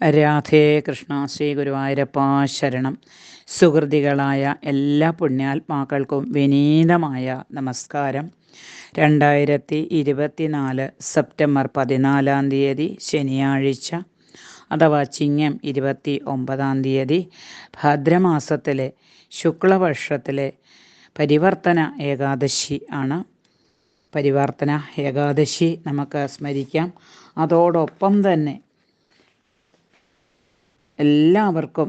രാധേ കൃഷ്ണ ശ്രീ ഗുരുവായൂരപ്പ ശരണം. സുഹൃതികളായ എല്ലാ പുണ്യാത്മാക്കൾക്കും വിനീതമായ നമസ്കാരം. രണ്ടായിരത്തി ഇരുപത്തിനാല് സെപ്റ്റംബർ പതിനാലാം തീയതി ശനിയാഴ്ച അഥവാ ചിങ്ങം ഇരുപത്തി ഒമ്പതാം തീയതി ഭദ്രമാസത്തിലെ ശുക്ലപക്ഷത്തിലെ പരിവർത്തന ഏകാദശി ആണ്. പരിവർത്തന ഏകാദശി നമുക്ക് സ്മരിക്കാം. അതോടൊപ്പം തന്നെ എല്ലാവർക്കും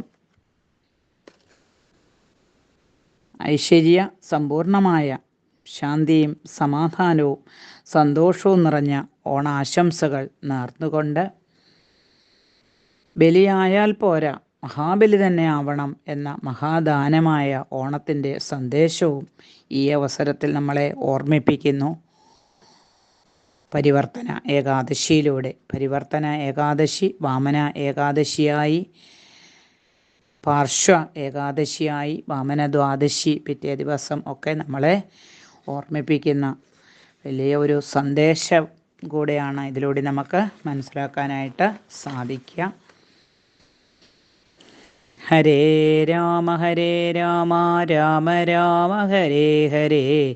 ഐശ്വര്യ സമ്പൂർണമായ ശാന്തിയും സമാധാനവും സന്തോഷവും നിറഞ്ഞ ഓണാശംസകൾ നേർന്നുകൊണ്ട് ബലിയായാൽ പോരാ മഹാബലി തന്നെ ആവണം എന്ന മഹാദാനമായ ഓണത്തിന്റെ സന്ദേശവും ഈ അവസരത്തിൽ നമ്മളെ ഓർമ്മിപ്പിക്കുന്നു. പരിവർത്തന ഏകാദശിയിലൂടെ. പരിവർത്തന ഏകാദശി വാമന ഏകാദശിയായി. പാർശ്വ ഏകാദശിയായി വാമന ദ്വാദശി പിറ്റേ ദിവസം ഒക്കെ നമ്മളെ ഓർമ്മിപ്പിക്കുന്ന വലിയ ഒരു സന്ദേശം കൂടെയാണ് ഇതിലൂടെ നമുക്ക് മനസ്സിലാക്കാനായിട്ട് സാധിക്കുക. ഹരേ രാമ ഹരേ രാമ രാമ രാമ ഹരേ ഹരേ.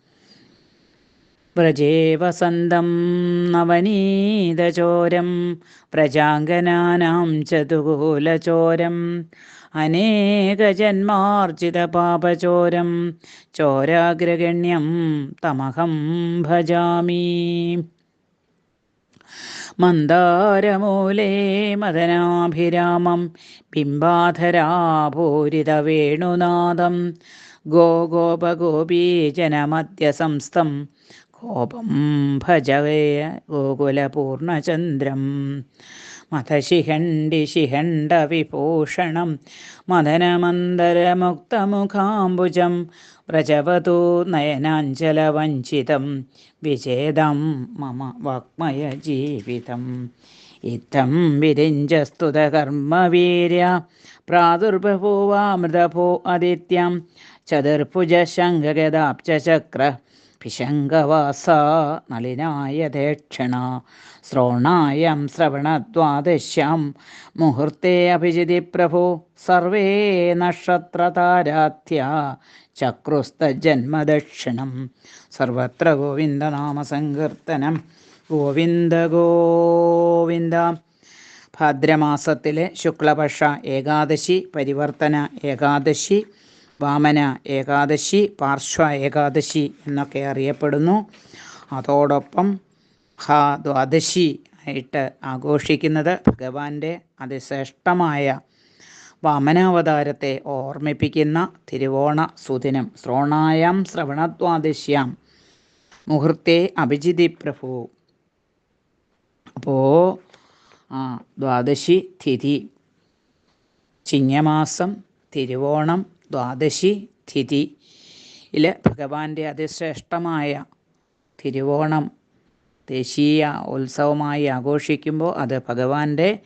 വ്രജേ വസന്തം നവനീതചോരം പ്രജാങ്കനാനാം ചതുകൂലചോരം അനേകജന്മാർജിതപാപചോരം ചോരാഗ്രഗണ്യം തമഹം ഭജാമി. മന്ദാരമൂലേ മദനാഭിരാമം ബിംബാധരാഭൂരിതവേണുനാദം ഗോഗോപഗോപീജനമധ്യസംസ്ഥം കോപം ഭജവേ ഗോകുലപൂർണചന്ദ്രം. മതശിഖണ്ഡിശിഖണ്ഡവിഭൂഷണം മദനമന്ദരമുക്തമുഖാംബുജം വ്രജവതൂ നയനാഞ്ചലവഞ്ചിതം വിചേദം മമ വാഗ്മയ ജീവിതം. ഇത്തം വിരിഞ്ചസ്തുതകർമ്മവീര്യ. പ്രാദുർബഭൂവാമൃതഭൂ ആദിത്യം. ചതുർഭുജ ശംഖഗദാബ്ജചക്ര പിശങ്കവാസ നളിനായ ദേക്ഷണ ശ്രോണായം ശ്രവണദ്വാദശ്യാം. മുഹൂർത്തേ അഭിജിതി പ്രഭു. സർവേ നക്ഷത്രതാരാധ്യ. ചക്രുസ്തജന്മദക്ഷിണം. സർവത്ര ഗോവിന്ദനാമസങ്കീർത്തനം ഗോവിന്ദ ഗോവിന്ദ. ഭാദ്രമാസത്തിലെ ശുക്ലപക്ഷ ഏകാദശി. പരിവർത്തന ഏകാദശി. വാമന ഏകാദശി പാർശ്വ ഏകാദശി എന്നൊക്കെ അറിയപ്പെടുന്നു. അതോടൊപ്പം ഹ ദ്വാദശി ആയിട്ട് ആഘോഷിക്കുന്നത് ഭഗവാന്റെ അതിശ്രേഷ്ഠമായ വാമനാവതാരത്തെ ഓർമ്മിപ്പിക്കുന്ന തിരുവോണ സുദിനം ശ്രോണായാം ശ്രവണദ്വാദശ്യാം. മുഹൂർത്തെ അഭിജിതി പ്രഭു. അപ്പോൾ ആ ദ്വാദശി തിഥി ചിങ്ങമാസം തിരുവോണം ദ്വാദശി തിഥി. ഇതിൽ ഭഗവാന്റെ അതിശ്രേഷ്ഠമായ തിരുവോണം ദേശീയ ഉത്സവമായി ആഘോഷിക്കുമ്പോൾ അത് ഭഗവാന്റെ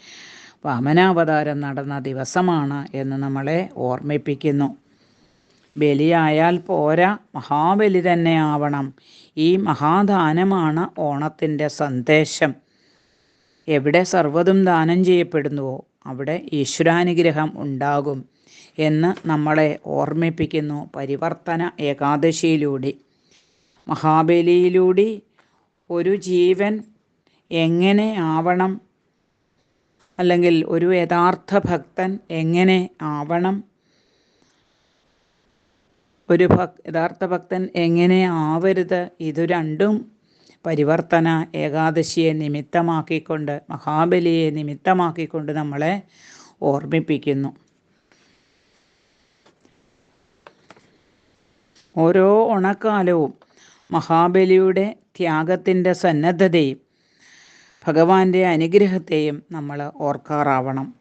വാമനാവതാരം നടന്ന ദിവസമാണ് എന്ന് നമ്മളെ ഓർമ്മിപ്പിക്കുന്നു. ബലിയായാൽ പോരാ മഹാബലി തന്നെ ആവണം. ഈ മഹാദാനമാണ് ഓണത്തിന്റെ സന്ദേശം. എവിടെ സർവതും ദാനം ചെയ്യപ്പെടുന്നുവോ അവിടെ ഈശ്വരാനുഗ്രഹം ഉണ്ടാകും. എന്ന് നമ്മളെ ഓർമ്മിപ്പിക്കുന്നു പരിവർത്തന ഏകാദശിയിലൂടെ. മഹാബലിയിലൂടെ ഒരു ജീവൻ എങ്ങനെ ആവണം? അല്ലെങ്കിൽ ഒരു യഥാർത്ഥ ഭക്തൻ എങ്ങനെ ആവണം? ഒരു ഭക് യഥാർത്ഥ ഭക്തൻ എങ്ങനെ ആവരുത്? ഇതു രണ്ടും പരിവർത്തന ഏകാദശിയെ നിമിത്തമാക്കിക്കൊണ്ട് മഹാബലിയെ നിമിത്തമാക്കിക്കൊണ്ട് നമ്മളെ ഓർമ്മിപ്പിക്കുന്നു. ഓരോ ഓണക്കാലവും മഹാബലിയുടെ ത്യാഗത്തിന്റെ സന്നദ്ധതയും ഭഗവാന്റെ അനുഗ്രഹത്തെയും നമ്മൾ ഓർക്കാറാവണം.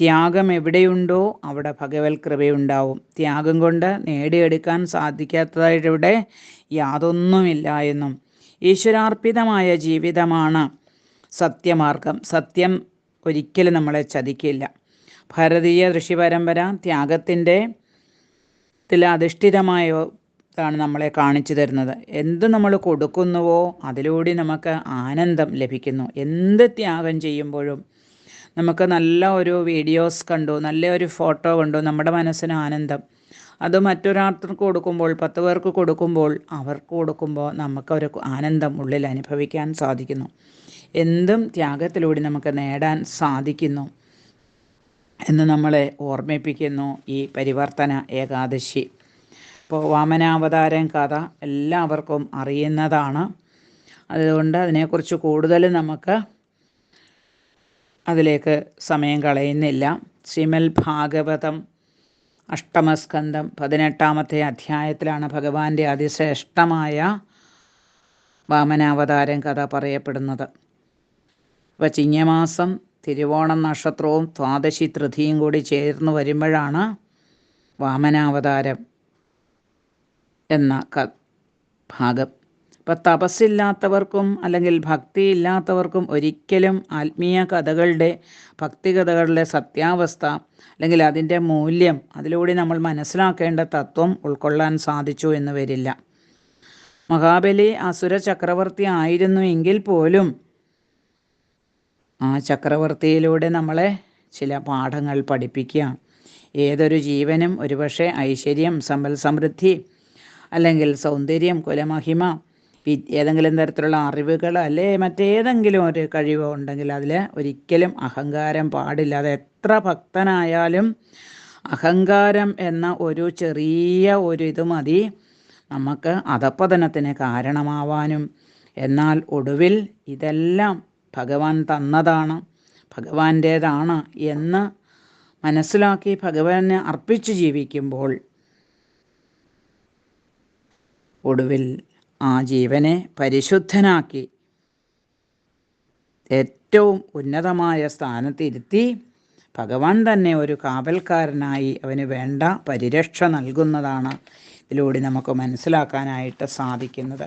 ത്യാഗം എവിടെയുണ്ടോ അവിടെ ഭഗവത് കൃപയുണ്ടാവും. ത്യാഗം കൊണ്ട് നേടിയെടുക്കാൻ സാധിക്കാത്തതായിട്ടിവിടെ യാതൊന്നുമില്ല എന്നും ഈശ്വരാർപ്പിതമായ ജീവിതമാണ് സത്യമാർഗം. സത്യം ഒരിക്കലും നമ്മളെ ചതിക്കില്ല. ഭാരതീയ ഋഷി പരമ്പര ത്യാഗത്തിന്റെ ത്തിലധിഷ്ഠിതമായതാണ് നമ്മളെ കാണിച്ചു തരുന്നത്. എന്ത് നമ്മൾ കൊടുക്കുന്നുവോ അതിലൂടെ നമുക്ക് ആനന്ദം ലഭിക്കുന്നു. എന്ത് ത്യാഗം ചെയ്യുമ്പോഴും നമുക്ക് നല്ല ഒരു വീഡിയോസ് കണ്ടു നല്ല ഒരു ഫോട്ടോ കണ്ടു നമ്മുടെ മനസ്സിന് ആനന്ദം. അത് മറ്റൊരാൾക്ക് കൊടുക്കുമ്പോൾ പത്ത് പേർക്ക് കൊടുക്കുമ്പോൾ അവർക്ക് കൊടുക്കുമ്പോൾ നമുക്ക് നമുക്കൊരു ആനന്ദം ഉള്ളിൽ അനുഭവിക്കാൻ സാധിക്കുന്നു. എന്തും ത്യാഗത്തിലൂടെ നമുക്ക് നേടാൻ സാധിക്കുന്നു. എന്ന് നമ്മളെ ഓർമ്മിപ്പിക്കുന്നു ഈ പരിവർത്തന ഏകാദശി. ഇപ്പോൾ വാമനാവതാരം കഥ എല്ലാവർക്കും അറിയുന്നതാണ്. അതുകൊണ്ട് അതിനെക്കുറിച്ച് കൂടുതൽ നമുക്ക് അതിലേക്ക് സമയം കളയുന്നില്ല. ശ്രീമൽ ഭാഗവതം അഷ്ടമസ്കന്ധം പതിനെട്ടാമത്തെ അധ്യായത്തിലാണ് ഭഗവാന്റെ അതിശ്രേഷ്ഠമായ വാമനാവതാരം കഥ പറയപ്പെടുന്നത്. അപ്പോൾ ചിങ്ങമാസം തിരുവോണം നക്ഷത്രവും ദ്വാദശി തൃതിയും കൂടി ചേർന്ന് വരുമ്പോഴാണ് വാമനാവതാരം എന്ന ക ഭാഗം. ഇപ്പം തപസ്സില്ലാത്തവർക്കും അല്ലെങ്കിൽ ഭക്തി ഇല്ലാത്തവർക്കും ഒരിക്കലും ആത്മീയ കഥകളുടെ ഭക്തികഥകളുടെ സത്യാവസ്ഥ അല്ലെങ്കിൽ അതിന്റെ മൂല്യം അതിലൂടെ നമ്മൾ മനസ്സിലാക്കേണ്ട തത്വം ഉൾക്കൊള്ളാൻ സാധിച്ചു എന്ന് വരില്ല. മഹാബലി അസുര ചക്രവർത്തി ആയിരുന്നു എങ്കിൽ പോലും ആ ചക്രവർത്തിയിലൂടെ നമ്മളെ ചില പാഠങ്ങൾ പഠിപ്പിക്കുക. ഏതൊരു ജീവനും ഒരുപക്ഷെ ഐശ്വര്യം സമ്പൽ സമൃദ്ധി അല്ലെങ്കിൽ സൗന്ദര്യം കുലമഹിമ ഏതെങ്കിലും തരത്തിലുള്ള അറിവുകൾ അല്ലെ മറ്റേതെങ്കിലും ഒരു കഴിവോ ഉണ്ടെങ്കിൽ അതിൽ ഒരിക്കലും അഹങ്കാരം പാടില്ല. അത് എത്ര ഭക്തനായാലും അഹങ്കാരം എന്ന ഒരു ചെറിയ ഒരു ഇത് മതി. നമുക്ക് അധപ്പതനത്തിന് കാരണമാവാനും എന്നാൽ ഒടുവിൽ ഇതെല്ലാം ഭഗവാൻ തന്നതാണ് ഭഗവാന്റേതാണ് എന്ന് മനസ്സിലാക്കി ഭഗവാനെ അർപ്പിച്ച് ജീവിക്കുമ്പോൾ ഒടുവിൽ ആ ജീവനെ പരിശുദ്ധനാക്കി ഏറ്റവും ഉന്നതമായ സ്ഥാനത്തിരുത്തി ഭഗവാൻ തന്നെ ഒരു കാവൽക്കാരനായി അവന് വേണ്ട പരിരക്ഷ നൽകുന്നതാണ് ഇതിലൂടെ നമുക്ക് മനസ്സിലാക്കാനായിട്ട് സാധിക്കുന്നത്.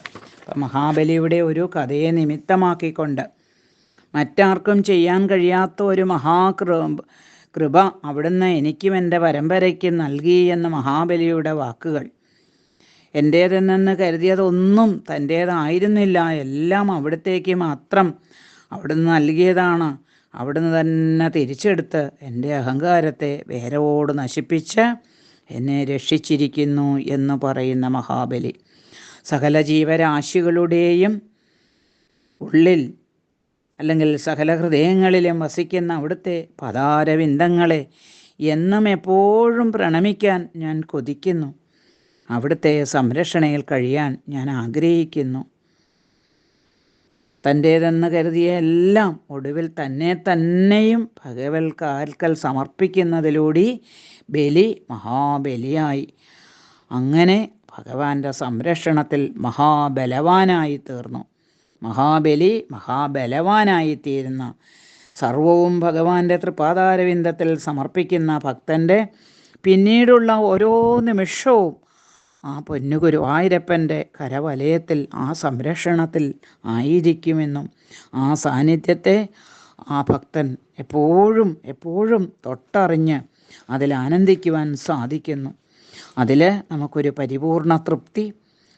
മഹാബലിയുടെ ഒരു കഥയെ നിമിത്തമാക്കിക്കൊണ്ട് മറ്റാർക്കും ചെയ്യാൻ കഴിയാത്ത ഒരു മഹാകൃ കൃപ അവിടുന്ന് എനിക്കും എന്റെ പരമ്പരയ്ക്ക് നൽകി എന്ന മഹാബലിയുടെ വാക്കുകൾ. എന്റേതെന്നെന്ന് കരുതിയതൊന്നും തന്റേതായിരുന്നില്ല. എല്ലാം അവിടത്തേക്ക് മാത്രം അവിടുന്ന് നൽകിയതാണ്. അവിടുന്ന് തന്നെ തിരിച്ചെടുത്ത് എന്റെ അഹങ്കാരത്തെ വേരോട് നശിപ്പിച്ച് എന്നെ രക്ഷിച്ചിരിക്കുന്നു എന്ന് പറയുന്ന മഹാബലി. സകല ജീവരാശികളുടെയും ഉള്ളിൽ അല്ലെങ്കിൽ സകല ഹൃദയങ്ങളിലും വസിക്കുന്ന അവിടുത്തെ പതാരവിന്ദങ്ങളെ എന്നും എപ്പോഴും പ്രണമിക്കാൻ ഞാൻ കൊതിക്കുന്നു. അവിടുത്തെ സംരക്ഷണയിൽ കഴിയാൻ ഞാൻ ആഗ്രഹിക്കുന്നു. തന്റേതെന്ന് കരുതിയ എല്ലാം ഒടുവിൽ തന്നെ തന്നെയും ഭഗവൽ കാൽക്കൽ സമർപ്പിക്കുന്നതിലൂടെ ബലി മഹാബലിയായി. അങ്ങനെ ഭഗവാന്റെ സംരക്ഷണത്തിൽ മഹാബലവാനായി തീർന്നു. മഹാബലി മഹാബലവാനായി തീരുന്ന സർവവും ഭഗവാന്റെ തൃപാതാരവിന്ദത്തിൽ സമർപ്പിക്കുന്ന ഭക്തന്റെ പിന്നീടുള്ള ഓരോ നിമിഷവും ആ പൊന്നു ഗുരുവായൂരപ്പന്റെ കരവലയത്തിൽ ആ സംരക്ഷണത്തിൽ ആയിരിക്കുമെന്നും ആ സാന്നിധ്യത്തെ ആ ഭക്തൻ എപ്പോഴും എപ്പോഴും തൊട്ടറിഞ്ഞ് അതിൽ ആനന്ദിക്കുവാൻ സാധിക്കുന്നു. അതിൽ നമുക്കൊരു പരിപൂർണ തൃപ്തി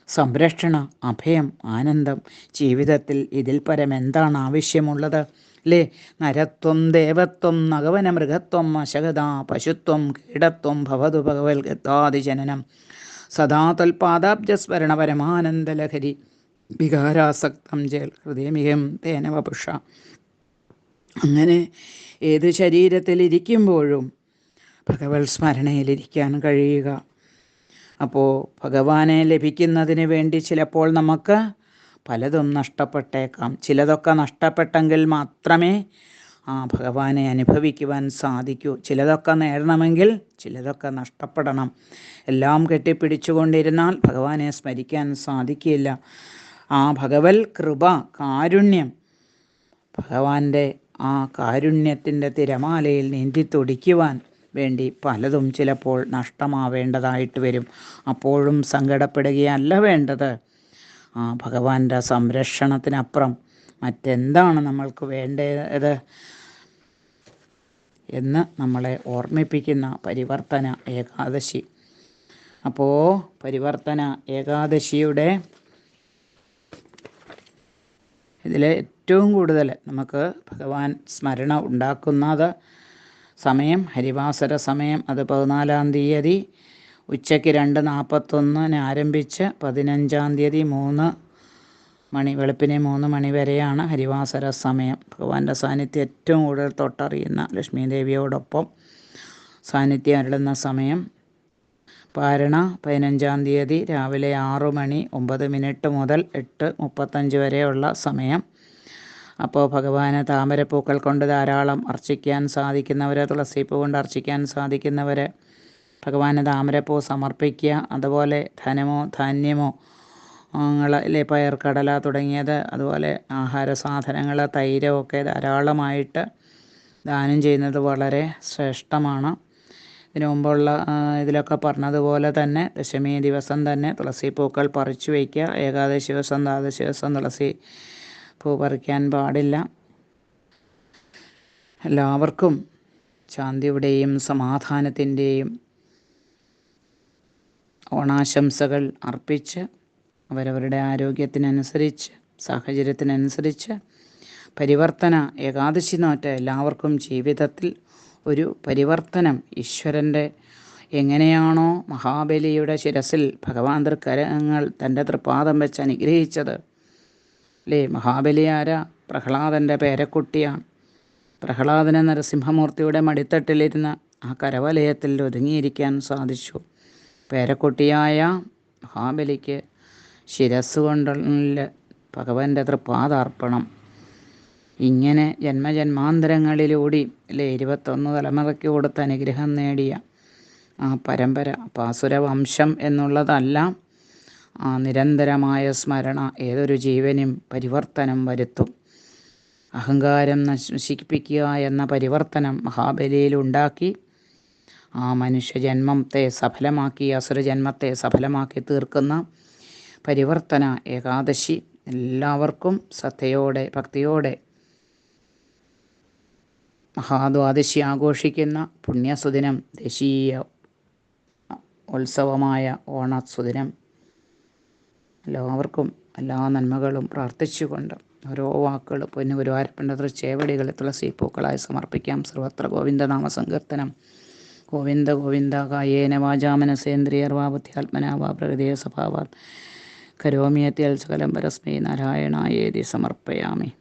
സംരക്ഷണ അഭയം ആനന്ദം. ജീവിതത്തിൽ ഇതിൽ പരം എന്താണ് ആവശ്യമുള്ളത്? അല്ലേ നരത്വം ദേവത്വം നഗവന മൃഗത്വം അശകത പശുത്വം കീടത്വം ഭവതു ഭഗവൽ ഗതാദിജനനം സദാ തൽപാദാബ്ജസ്മരണ പരമാനന്ദലഹരി വികാരാസക്തം ജേൽ ഹൃദയമികം തേന വപുഷ അങ്ങനെ ഏത് ശരീരത്തിലിരിക്കുമ്പോഴും ഭഗവത് സ്മരണയിലിരിക്കാൻ കഴിയുക. അപ്പോൾ ഭഗവാനെ ലഭിക്കുന്നതിന് വേണ്ടി ചിലപ്പോൾ നമുക്ക് പലതും നഷ്ടപ്പെട്ടേക്കാം. ചിലതൊക്കെ നഷ്ടപ്പെട്ടെങ്കിൽ മാത്രമേ ആ ഭഗവാനെ അനുഭവിക്കുവാൻ സാധിക്കൂ. ചിലതൊക്കെ നേടണമെങ്കിൽ ചിലതൊക്കെ നഷ്ടപ്പെടണം. എല്ലാം കെട്ടിപ്പിടിച്ചുകൊണ്ടിരുന്നാൽ ഭഗവാനെ സ്മരിക്കാൻ സാധിക്കില്ല ആ ഭഗവൽ കൃപ കാരുണ്യം ഭഗവാന്റെ ആ കാരുണ്യത്തിന്റെ തിരമാലയിൽ നീന്തിത്തുടിക്കുവാൻ വേണ്ടി പലതും ചിലപ്പോൾ നഷ്ടമാവേണ്ടതായിട്ട് വരും. അപ്പോഴും സങ്കടപ്പെടുകയല്ല വേണ്ടത്. ആ ഭഗവാന്റെ സംരക്ഷണത്തിനപ്പുറം മറ്റെന്താണ് നമ്മൾക്ക് വേണ്ടത്? എന്ന് നമ്മളെ ഓർമ്മിപ്പിക്കുന്ന പരിവർത്തന ഏകാദശി. അപ്പോൾ പരിവർത്തന ഏകാദശിയുടെ ഇതിൽ ഏറ്റവും കൂടുതൽ നമുക്ക് ഭഗവാൻ സ്മരണ ഉണ്ടാക്കുന്നത് സമയം ഹരിവാസര സമയം അത് പതിനാലാം തീയതി. ഉച്ചയ്ക്ക് രണ്ട് നാൽപ്പത്തൊന്നിന് ആരംഭിച്ച് പതിനഞ്ചാം തീയതി മൂന്ന് മണി വെളുപ്പിനെ മൂന്ന് മണി വരെയാണ് ഹരിവാസര സമയം. ഭഗവാന്റെ സാന്നിധ്യം ഏറ്റവും കൂടുതൽ തൊട്ടറിയുന്ന ലക്ഷ്മി ദേവിയോടൊപ്പം സാന്നിധ്യം അരുളുന്ന സമയം. പാരണ പതിനഞ്ചാം തീയതി രാവിലെ ആറു മണി ഒമ്പത് മിനിറ്റ് മുതൽ എട്ട് മുപ്പത്തഞ്ച് വരെയുള്ള സമയം. അപ്പോൾ ഭഗവാന് താമരപ്പൂക്കൾ കൊണ്ട് ധാരാളം അർച്ചിക്കാൻ സാധിക്കുന്നവർ തുളസിപ്പൂ കൊണ്ട് അർച്ചിക്കാൻ സാധിക്കുന്നവർ ഭഗവാന് താമരപ്പൂ സമർപ്പിക്കുക അതുപോലെ ധനമോ ധാന്യമോ ങ്ങളെ പയർ കടല തുടങ്ങിയത് അതുപോലെ ആഹാര സാധനങ്ങൾ തൈരമൊക്കെ ധാരാളമായിട്ട് ദാനം ചെയ്യുന്നത് വളരെ ശ്രേഷ്ഠമാണ്. ഇതിനു മുമ്പുള്ള ഇതിലൊക്കെ പറഞ്ഞതുപോലെ തന്നെ ദശമി ദിവസം തന്നെ തുളസി പൂക്കൾ പറിച്ചു വയ്ക്കുക ഏകാദശി ദിവസം ദ്വാദശി ദിവസം തുളസി പൂ പറിക്കാൻ പാടില്ല. എല്ലാവർക്കും ശാന്തിയുടെയും സമാധാനത്തിന്റെയും ഓണാശംസകൾ അർപ്പിച്ച് അവരവരുടെ ആരോഗ്യത്തിനനുസരിച്ച് സാഹചര്യത്തിനനുസരിച്ച് പരിവർത്തന ഏകാദശി നോറ്റ എല്ലാവർക്കും ജീവിതത്തിൽ ഒരു പരിവർത്തനം ഈശ്വരന്റെ എങ്ങനെയാണോ മഹാബലിയുടെ ശിരസിൽ ഭഗവാൻ തൃക്കരങ്ങൾ തന്റെ തൃപ്പാദം വെച്ച് അനുഗ്രഹിച്ചത്. അല്ലേ മഹാബലിയാര പ്രഹ്ലാദന്റെ പേരക്കുട്ടിയാണ്. പ്രഹ്ലാദന നരസിംഹമൂർത്തിയുടെ മടിത്തട്ടിലിരുന്ന ആ കരവലയത്തിൽ ഒതുങ്ങിയിരിക്കാൻ സാധിച്ചു. പേരക്കുട്ടിയായ മഹാബലിക്ക് ശിരസ് കൊണ്ടുള്ള ഭഗവാന്റെ തൃപ്പാദാർപ്പണം ഇങ്ങനെ ജന്മജന്മാന്തരങ്ങളിലൂടി അല്ലെ ഇരുപത്തൊന്ന് തലമുറയ്ക്ക് കൊടുത്ത അനുഗ്രഹം നേടിയ ആ പരമ്പര പാസുരവംശം എന്നുള്ളതല്ല ആ നിരന്തരമായ സ്മരണ ഏതൊരു ജീവനും പരിവർത്തനം വരുത്തും. അഹങ്കാരം നശിപ്പിക്കുക എന്ന പരിവർത്തനം മഹാബലിയിൽ ഉണ്ടാക്കി ആ മനുഷ്യജന്മത്തെ സഫലമാക്കി അസുരജന്മത്തെ സഫലമാക്കി തീർക്കുന്ന പരിവർത്തന ഏകാദശി എല്ലാവർക്കും ശ്രദ്ധയോടെ ഭക്തിയോടെ മഹാദ്വാദശി ആഘോഷിക്കുന്ന പുണ്യസുദിനം ദേശീയ ഉത്സവമായ ഓണസുദിനം എല്ലാവർക്കും എല്ലാ നന്മകളും പ്രാർത്ഥിച്ചുകൊണ്ട് ഓരോ വാക്കുകൾ ഒരു ഗുരുവായൂരപ്പന്റെ തൃച്ചേവടികൾ തുളസി പൂക്കളായി സമർപ്പിക്കാം. സർവത്ര ഗോവിന്ദനാമ സങ്കീർത്തനം ഗോവിന്ദ ഗോവിന്ദ കായേന വാചാമനസേന്ദ്രിയർവാ ബുദ്ധ്യാത്മനാവാ പ്രകൃതിയ സ്വഭാവാത്. കരോമിയത്യൽ സകലം പരസ്മൈ നാരായണായേതി സമർപ്പയാമി.